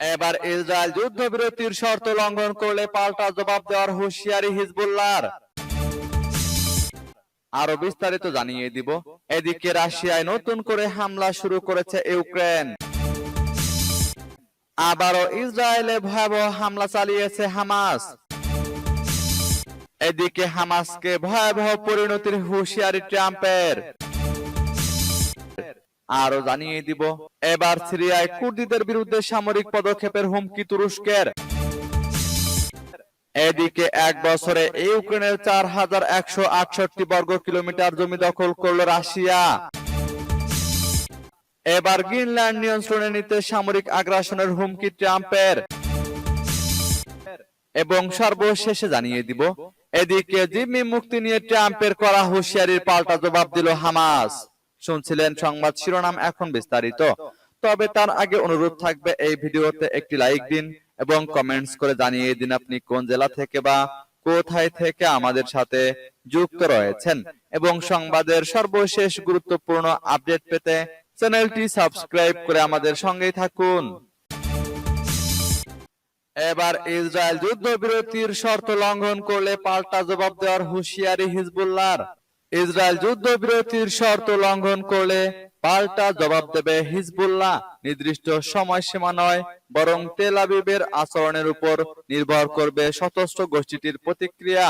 এবার ইসরায়েল যুদ্ধবিরতির শর্ত লঙ্ঘন করলে পাল্টা জবাব দেওয়ার হুঁশিয়ারি হিজবুল্লাহর। আরও বিস্তারিত জানিয়ে দিব। এদিকে রাশিয়ায় নতুন করে হামলা শুরু করেছে ইউক্রেন। আবারও ইসরায়েলে ভয়াবহ হামলা চালিয়েছে হামাস। এদিকে হামাসকে ভয়াবহ পরিণতির হুঁশিয়ারি ট্রাম্পের। আরও জানিয়ে দিব, এবার সিরিয়ায় কুর্দিদের বিরুদ্ধে সামরিক পদক্ষেপের হুমকি তুরস্কের। এদিকে এক বছরে ইউক্রেনের চার হাজার একশো আটষট্টি বর্গ কিলোমিটার জমি দখল করল রাশিয়া। এবার গ্রিনল্যান্ড নিয়ন্ত্রণে নিতে সামরিক আগ্রাসনের হুমকি ট্রাম্পের। এবং সর্বশেষে জানিয়ে দিব, এদিকে জিম্মি মুক্তি নিয়ে ট্রাম্পের করা হুঁশিয়ারির পাল্টা জবাব দিল হামাস। শুনছিলেন সংবাদ শিরোনাম এখন বিস্তারিত। তবে তার আগে অনুরোধ থাকবে এই ভিডিওতে একটি লাইক দিন এবং কমেন্টস করে জানিয়ে দিন আপনি কোন জেলা থেকে বা কোথায় থেকে আমাদের সাথে যুক্ত রয়েছেন। এবং সংবাদের সর্বশেষ গুরুত্বপূর্ণ আপডেট পেতে চ্যানেলটি সাবস্ক্রাইব করে আমাদের সঙ্গেই থাকুন। এবার ইসরায়েল যুদ্ধবিরতির শর্ত লঙ্ঘন করলে পাল্টা জবাব দেওয়ার হুঁশিয়ারি হিজবুল্লাহর। ইসরায়েল যুদ্ধবিরতির শর্ত লঙ্ঘন করলে পাল্টা জবাব দেবে হিজবুল্লাহ। নির্দিষ্ট সময়সীমা নয়, বরং তেল আবিবের আচরণের উপর নির্ভর করবে সশস্ত্র গোষ্ঠীটির প্রতিক্রিয়া।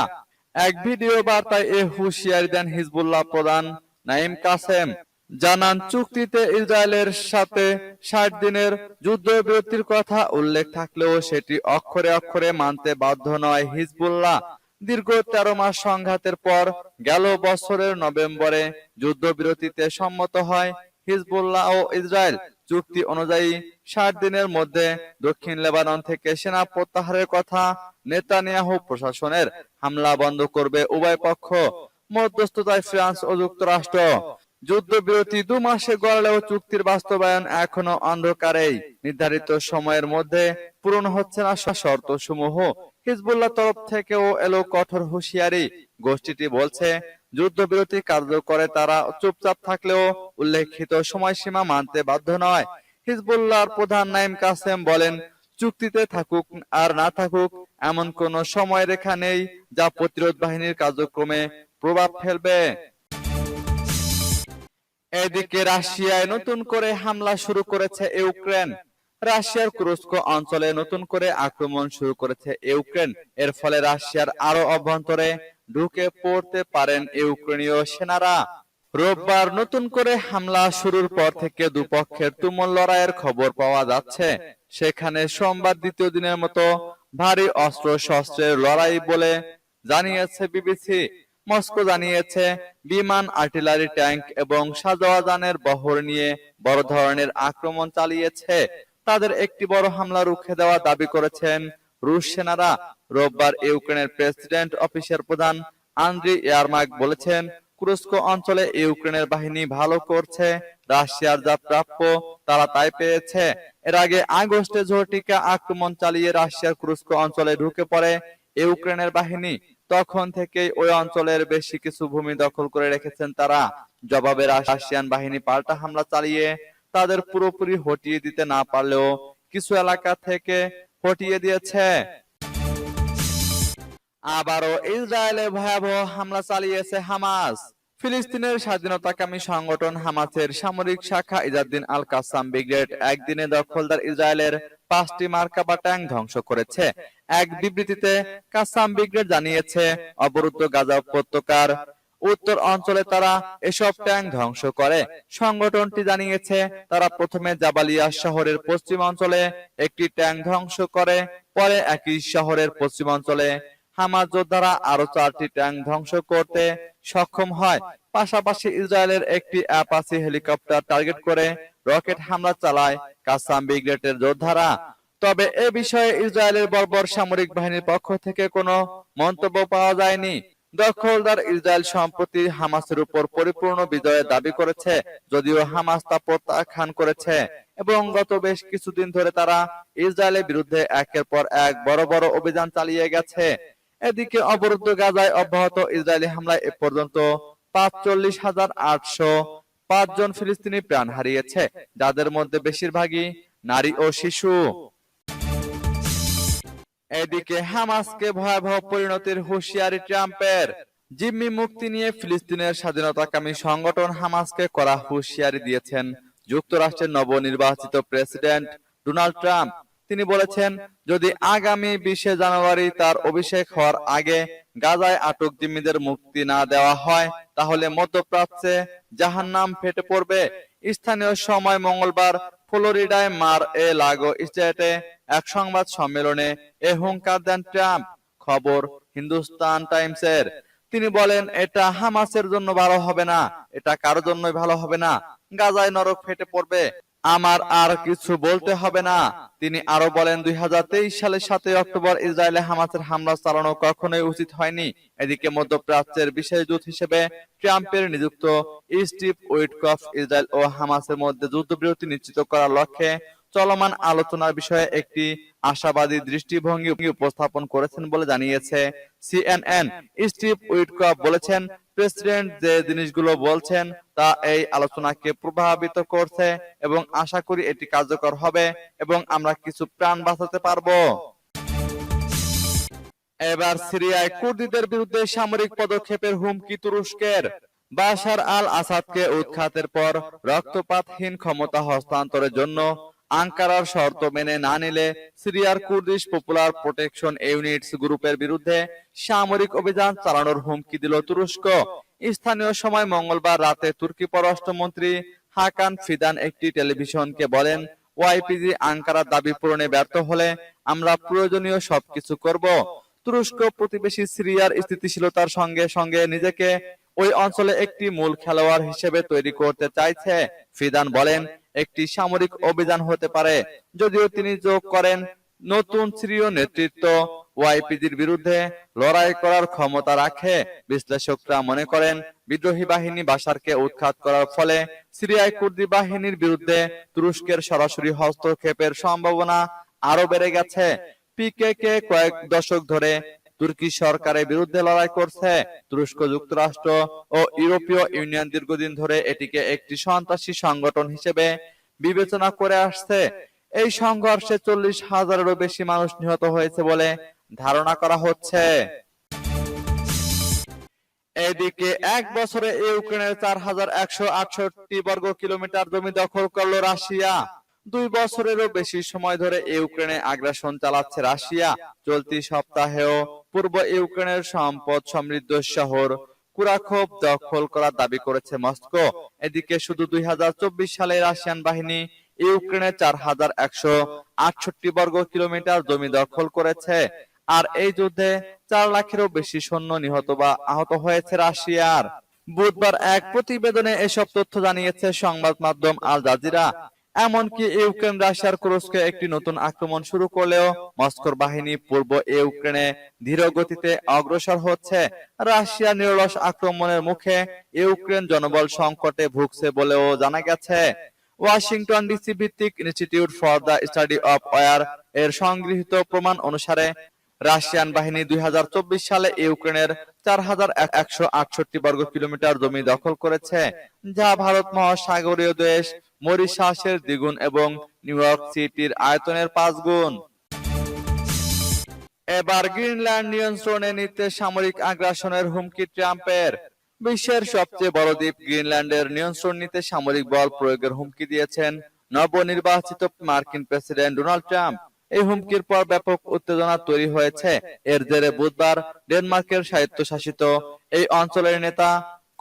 এক ভিডিও বার্তায় এ হুঁশিয়ারি দেন হিজবুল্লাহ প্রধান নাইম কাসেম। জানান, চুক্তিতে ইসরায়েলের সাথে ষাট দিনের যুদ্ধ যুদ্ধবিরতির কথা উল্লেখ থাকলেও সেটি অক্ষরে অক্ষরে মানতে বাধ্য নয় হিজবুল্লাহ। দীর্ঘ তেরো মাস সংঘাতের পর গেল বছরের নভেম্বরে যুদ্ধবিরতিতে সম্মত হয় হিজবুল্লাহ ও ইসরায়েল। চুক্তি অনুযায়ী ষাট দিনের মধ্যে দক্ষিণ লেবানন থেকে সেনা প্রত্যাহারের কথা নেতানিয়াহু প্রশাসনের। হামলা বন্ধ করবে উভয় পক্ষ। মধ্যস্থতায় ফ্রান্স ও যুক্তরাষ্ট্র। যুদ্ধবিরতি দু মাসে গড়লেও চুক্তির বাস্তবায়ন এখনও অন্ধকারেই। নির্ধারিত সময়ের মধ্যে পূরণ হচ্ছে না শর্ত সমূহ হিজবুল্লাহ তরফ থেকেও এলো কঠোর হুঁশিয়ারি। গোষ্ঠীটি বলছে, যুদ্ধবিরতি কার্যকরে তারা চুপচাপ থাকলেও উল্লেখিত সময়সীমা মানতে বাধ্য নয়। হিজবুল্লাহর প্রধান নাইম কাসেম বলেন, চুক্তিতে থাকুক আর না থাকুক, এমন কোন সময়রেখা নেই যা প্রতিরোধ বাহিনীর কার্যক্রমে প্রভাব ফেলবে। এদিকে রাশিয়ায় নতুন করে হামলা শুরু করেছে ইউক্রেন। রাশিয়ার কুরস্ক অঞ্চলে নতুন করে আক্রমণ শুরু করেছে ইউক্রেন। এর ফলে রাশিয়ার আরও অভ্যন্তরে ঢুকে পড়তে পারেন ইউক্রেনীয় সেনারা। রোববার নতুন করে হামলা শুরুর পর থেকে দুপক্ষের তুমুল লড়াইয়ের খবর পাওয়া যাচ্ছে। সেখানে সোমবার দ্বিতীয় দিনের মতো ভারী অস্ত্র শস্ত্রের লড়াই বলে জানিয়েছে বিবিসি। মস্কো জানিয়েছে, বিমান, আর্টিলারি ট্যাঙ্ক এবং সাজোয়া যানের বহর নিয়ে বড় ধরনের আক্রমণ চালিয়েছে। তাদের একটি বড় হামলা রুখে দেওয়া দাবি করেছেন রুশ সেনারা। রোববার ইউক্রেনের প্রেসিডেন্ট অফিসের প্রধান আন্দ্রি ইয়ারমাক বলেছেন, কুরস্ক অঞ্চলে ইউক্রেনের বাহিনী ভালো করছে, রাশিয়ার যা প্রাপ্য তারা তাই পেয়েছে। এর আগে আগস্টে ঝটিকা আক্রমণ চালিয়ে রাশিয়ার কুরস্ক অঞ্চলে ঢুকে পড়ে ইউক্রেনের বাহিনী। তখন থেকেই ওই অঞ্চলের বেশি কিছু ভূমি দখল করে রেখেছেন তারা। জবাবে রাশিয়ান বাহিনী পাল্টা হামলা চালিয়ে তাদের পুরোপুরি হটিয়ে দিতে না পারলেও কিছু এলাকা থেকে হটিয়ে দিয়েছে। আবারও ইসরায়েলে ভয়াবহ হামলা চালিয়েছে হামাস। ফিলিস্তিনের স্বাধীনতাকামী সংগঠন হামাসের সামরিক শাখা ইজাদ্দিন আল কাসাম ব্রিগেড একদিনে দখলদার ইসরায়েলের পাঁচটি মার্কাবা ট্যাঙ্ক ধ্বংস করেছে। এক বিবৃতিতে কাসাম ব্রিগেড জানিয়েছে, অবরুদ্ধ গাজা উপত্যকার উত্তর অঞ্চলে তারা এসব ট্যাঙ্ক ধ্বংস করে। সংগঠনটি জানিয়েছে তারা প্রথমে জাবালিয়া শহরের পশ্চিম অঞ্চলে একটি ট্যাঙ্ক ধ্বংস করে পরে একই শহরের পশ্চিম অঞ্চলে হামাস যোদ্ধারা আরও চারটি ট্যাঙ্ক ধ্বংস করতে সক্ষম হয়। পাশাপাশি ইসরায়েলের একটি অ্যাপাসি হেলিকপ্টার টার্গেট করে রকেট হামলা চালায় কাসাম ব্রিগেডের যোদ্ধারা। তবে এ বিষয়ে ইসরায়েলের বর্বর সামরিক বাহিনীর পক্ষ থেকে কোনো মন্তব্য পাওয়া যায়নি। দখলদার ইসরায়েল সম্প্রতি হামাসের উপর পরিপূর্ণ বিজয়ের দাবি করেছে, যদিও হামাস তা প্রত্যাখ্যান করেছে এবং গত বেশ কিছুদিন ধরে তারা ইসরায়েলের বিরুদ্ধে একের পর এক বড় বড় অভিযান চালিয়ে গেছে। এদিকে অবরুদ্ধ গাজায় অব্যাহত ইসরায়েলি হামলায় এ পর্যন্ত পাঁচচল্লিশ হাজার আটশো পাঁচজন ফিলিস্তিনি প্রাণ হারিয়েছে, যাদের মধ্যে বেশিরভাগই নারী ও শিশু। এদিকে হামাসকে ভয়াবহ পরিণতির হুঁশিয়ারি ট্রাম্পের। জিম্মি মুক্তি নিয়ে ফিলিস্তিনের স্বাধীনতাকামী সংগঠন হামাসকে করা হুঁশিয়ারি দিয়েছেন। যুক্তরাষ্ট্রের নবনির্বাচিত প্রেসিডেন্ট ডোনাল্ড ট্রাম্প। তিনি বলেছেন, যদি আগামী বিশে জানুয়ারি তার অভিষেক হওয়ার আগে গাজায় আটক জিম্মিদের মুক্তি না দেওয়া হয়, তাহলে মধ্যপ্রাচ্যে জাহান্নাম ফেটে পড়বে। স্থানীয় সময় মঙ্গলবার ফ্লোরিডায় মার এ লাগো স্টেটে এক সংবাদ সম্মেলনে এ হুঙ্কার দেন ট্রাম্প। খবর, হিন্দুস্তান টাইমসের। তিনি বলেন, এটা হামাসের জন্য ভালো হবে না। এটা কারোর জন্যই ভালো হবে না। গাজায় নরক ফেটে পড়বে। আমার আর কিছু বলতে হবে না। তিনি আরও বলেন দুই সালের সাতই অক্টোবর ইসরায়েলে হামাসের হামলা চালানো কখনোই উচিত হয়নি। এদিকে মধ্যপ্রাচ্যের বিশেষ দূত হিসেবে ট্রাম্পের নিযুক্ত স্টিভ উইটকফ ইসরায়েল ও হামাসের মধ্যে যুদ্ধবিরতি নিশ্চিত করার লক্ষ্যে চলমান আলোচনার বিষয়ে একটি আশাবাদী দৃষ্টিভঙ্গি উপস্থাপন করেছেন বলে জানিয়েছে সিএনএন। স্টিভ উইটকফ বলেছেন প্রেসিডেন্ট যে জিনিসগুলো বলছেন তা এই আলোচনাকে প্রভাবিত করছে এবং আশা করি এটি কার্যকর হবে এবং আমরা কিছু প্রাণ বাঁচাতে পারব। এবার সিরিয়ায় কুর্দিদের বিরুদ্ধে সামরিক পদক্ষেপের হুমকি তুরস্কের। বাশার আল আসাদকে উৎখাতের পর রক্তপাতহীন ক্ষমতা হস্তান্তরের জন্য আঙ্কারার শর্ত মেনে না নিলে সিরিয়ার কুর্দিশ পপুলার প্রোটেকশন ইউনিটস গ্রুপের বিরুদ্ধে সামরিক অভিযান চালানোর হুমকি দিল তুরস্ক। স্থানীয় সময় মঙ্গলবার রাতে তুর্কি পররাষ্ট্রমন্ত্রী হাকান ফিদান একটি টেলিভিশনকে বলেন, ওয়াইপিজি আঙ্কারার দাবি পূরণে ব্যর্থ হলে আমরা প্রয়োজনীয় সবকিছু করব। তুরস্ক প্রতিবেশী সিরিয়ার স্থিতিশীলতার সঙ্গে সঙ্গে নিজেকে ওই অঞ্চলে একটি মূল খেলোয়াড় হিসেবে তৈরি করতে চাইছে। ফিদান বলেন, একটি সামরিক অভিযান হতে পারে, যদিও তিনি যোগ করেন নতুন সিরীয় নেতৃত্ব। ওয়াইপিজির বিরুদ্ধে লড়াই করার ক্ষমতা রাখে। বিশ্লেষকরা মনে করেন, বিদ্রোহী বাহিনী বাশারকে উৎখাত করার ফলে সিরিয়ায় কুর্দি বাহিনীর বিরুদ্ধে তুরস্কের সরাসরি হস্তক্ষেপের সম্ভাবনা আরও বেড়ে গেছে। পিকেকে কয়েক দশক ধরে তুর্কি সরকারের বিরুদ্ধে লড়াই করছে। তুরস্ক যুক্তরাষ্ট্র ও ইউরোপীয় ইউনিয়ন দীর্ঘদিন ধরে এটিকে একটি সন্ত্রাসী সংগঠন হিসেবে বিবেচনা করে আসছে। এই সংঘর্ষে চল্লিশ হাজারেরও বেশি মানুষ নিহত হয়েছে বলে ধারণা করা হচ্ছে। এদিকে এক বছরে ইউক্রেনের চার হাজার একশো আটষট্টি বর্গ কিলোমিটার জমি দখল করল রাশিয়া। দুই বছরেরও বেশি সময় ধরে ইউক্রেনে আগ্রাসন চালাচ্ছে রাশিয়া। চলতি সপ্তাহেও পূর্ব ইউক্রেনের সম্পদ সমৃদ্ধ শহর কুরাখোভ দখল করার দাবি করেছে মস্কো। এদিকে শুধু দুই সালে রাশিয়ান বাহিনী ইউক্রেনের চার হাজার একশো বর্গ কিলোমিটার জমি দখল করেছে, আর এই যুদ্ধে চার লাখেরও বেশি সৈন্য নিহত বা আহত হয়েছে রাশিয়ার। বুধবার এক প্রতিবেদনে এসব তথ্য জানিয়েছে সংবাদ মাধ্যম আল জাজিরা। এমনকি ইউক্রেন রাশিয়ার কুরস্কে একটি নতুন আক্রমণ শুরু করলেও মস্কোর বাহিনী পূর্ব ইউক্রেনে ধীর গতিতে অগ্রসর হচ্ছে। রাশিয়া নিরলস আক্রমণের মুখে ইউক্রেন জনবল সংকটে ভুগছে বলেও জানা গেছে। ওয়াশিংটন ডিসি ভিত্তিক institute for the study of war এর সংগৃহীত প্রমাণ অনুসারে রাশিয়ান বাহিনী দুই হাজার চব্বিশ সালে ইউক্রেনের চার হাজার একশো আটষট্টি বর্গ কিলোমিটার জমি দখল করেছে, যা ভারত মহাসাগরীয় দেশ মরিশাসের দ্বিগুণ এবং নিউ ইয়র্ক সিটির আয়তনের পাঁচ গুণ। এবার গ্রিনল্যান্ড নিয়ন্ত্রণে নিতে সামরিক আগ্রাসনের হুমকি ট্রাম্পের। বিশ্বের সবচেয়ে বড় দ্বীপ গ্রিনল্যান্ডের নিয়ন্ত্রণ নিতে সামরিক বল প্রয়োগের হুমকি দিয়েছেন নবনির্বাচিত মার্কিন প্রেসিডেন্ট ডোনাল্ড ট্রাম্প। এই হুমকির পর ব্যাপক উত্তেজনা তৈরি হয়েছে। এর জেরে বুধবার ডেনমার্কের স্বায়ত্তশাসিত এই অঞ্চলের নেতা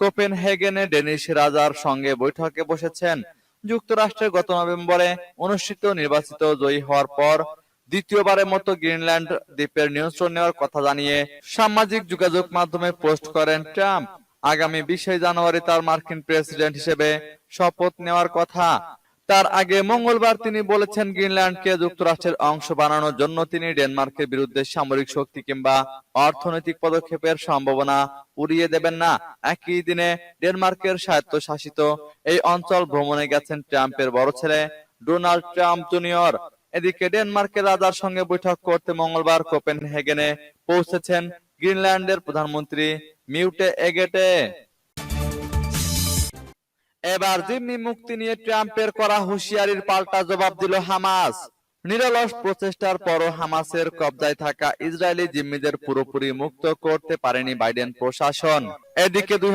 কোপেনহেগেনে ডেনিশ রাজার সঙ্গে বৈঠকে বসেছেন। যুক্তরাষ্ট্রে গত নভেম্বরে অনুষ্ঠিত নির্বাচিত জয়ী হওয়ার পর দ্বিতীয়বারের মতো গ্রিনল্যান্ড দ্বীপের নিয়ন্ত্রণ নেওয়ার কথা জানিয়ে সামাজিক যোগাযোগ মাধ্যমে পোস্ট করেন ট্রাম্প। আগামী বিশে জানুয়ারি তার মার্কিন প্রেসিডেন্ট হিসেবে শপথ নেওয়ার কথা তার আগে মঙ্গলবার তিনি বলেছেন গ্রিনল্যান্ডকে যুক্তরাষ্ট্রের অংশ বানানোর জন্য তিনি ডেনমার্কের বিরুদ্ধে সামরিক শক্তি কিংবা অর্থনৈতিক পদক্ষেপের সম্ভাবনা উড়িয়ে দেবেন না। একই দিনে ডেনমার্কের স্বায়ত্তশাসিত এই অঞ্চল ভ্রমণে গেছেন ট্রাম্পের বড় ছেলে ডোনাল্ড ট্রাম্প জুনিয়র। এদিকে ডেনমার্কের রাজার সঙ্গে বৈঠক করতে মঙ্গলবার কোপেনহেগেনে পৌঁছেছেন গ্রিনল্যান্ডের প্রধানমন্ত্রী মিউটে এগেটে। এবার জিম্মি মুক্তি নিয়ে ট্রাম্পের করা হুঁশিয়ারির পাল্টা জবাব দিল হামাস। নিরলস প্রচেষ্টার পরও হামাসের কবজায় থাকা ইসরায়েলি জিম্মিদের পুরোপুরি মুক্ত করতে পারেনি বাইডেন প্রশাসন। এদিকে দুই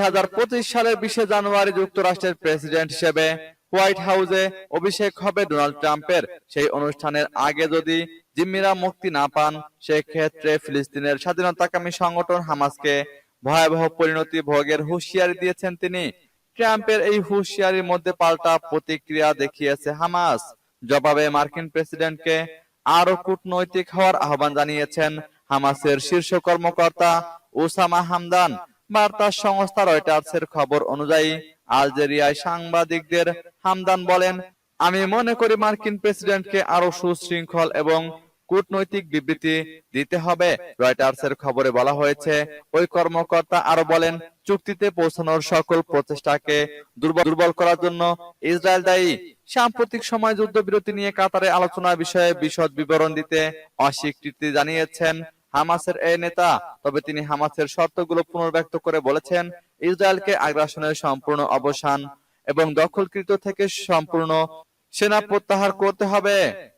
সালের বিশে জানুয়ারি যুক্তরাষ্ট্রের প্রেসিডেন্ট হিসেবে হোয়াইট হাউসে অভিষেক হবে ডোনাল্ড ট্রাম্পের। সেই অনুষ্ঠানের আগে যদি জিম্মিরা মুক্তি না পান, সেক্ষেত্রে ফিলিস্তিনের স্বাধীনতাকামী সংগঠন হামাসকে ভয়াবহ পরিণতি ভোগের হুঁশিয়ারি দিয়েছেন তিনি। ট্রাম্পের এই হুঁশিয়ারির মধ্যে পাল্টা প্রতিক্রিয়া দেখিয়েছে হামাস। জবাবে মার্কিন প্রেসিডেন্টকে আরও কূটনৈতিক হওয়ার আহ্বান জানিয়েছেন হামাসের শীর্ষ কর্মকর্তা ওসামা হামদান। বার্তা সংস্থা রয়টার্সের খবর অনুযায়ী আলজেরিয়ায় সাংবাদিকদের হামদান বলেন, আমি মনে করি মার্কিন প্রেসিডেন্টকে আরও সুশৃঙ্খল এবং কূটনৈতিক বিবৃতি দিতে হবে। রয়টার্সের খবরে বলা হয়েছে, ওই কর্মকর্তা আরও বলেন, চুক্তিতে পৌঁছানোর সকল প্রচেষ্টাকে দুর্বল করার জন্য ইসরায়েল দায়ী। সাম্প্রতিক সময় যুদ্ধবিরতি নিয়ে কাতারে আলোচনার বিষয়ে বিশদ বিবরণ দিতে অস্বীকৃতি জানিয়েছেন হামাসের এই নেতা। তবে তিনি হামাসের শর্তগুলো পুনর্ব্যক্ত করে বলেছেন, ইসরায়েলকে আগ্রাসনের সম্পূর্ণ অবসান এবং দখলকৃত থেকে সম্পূর্ণ সেনা প্রত্যাহার করতে হবে।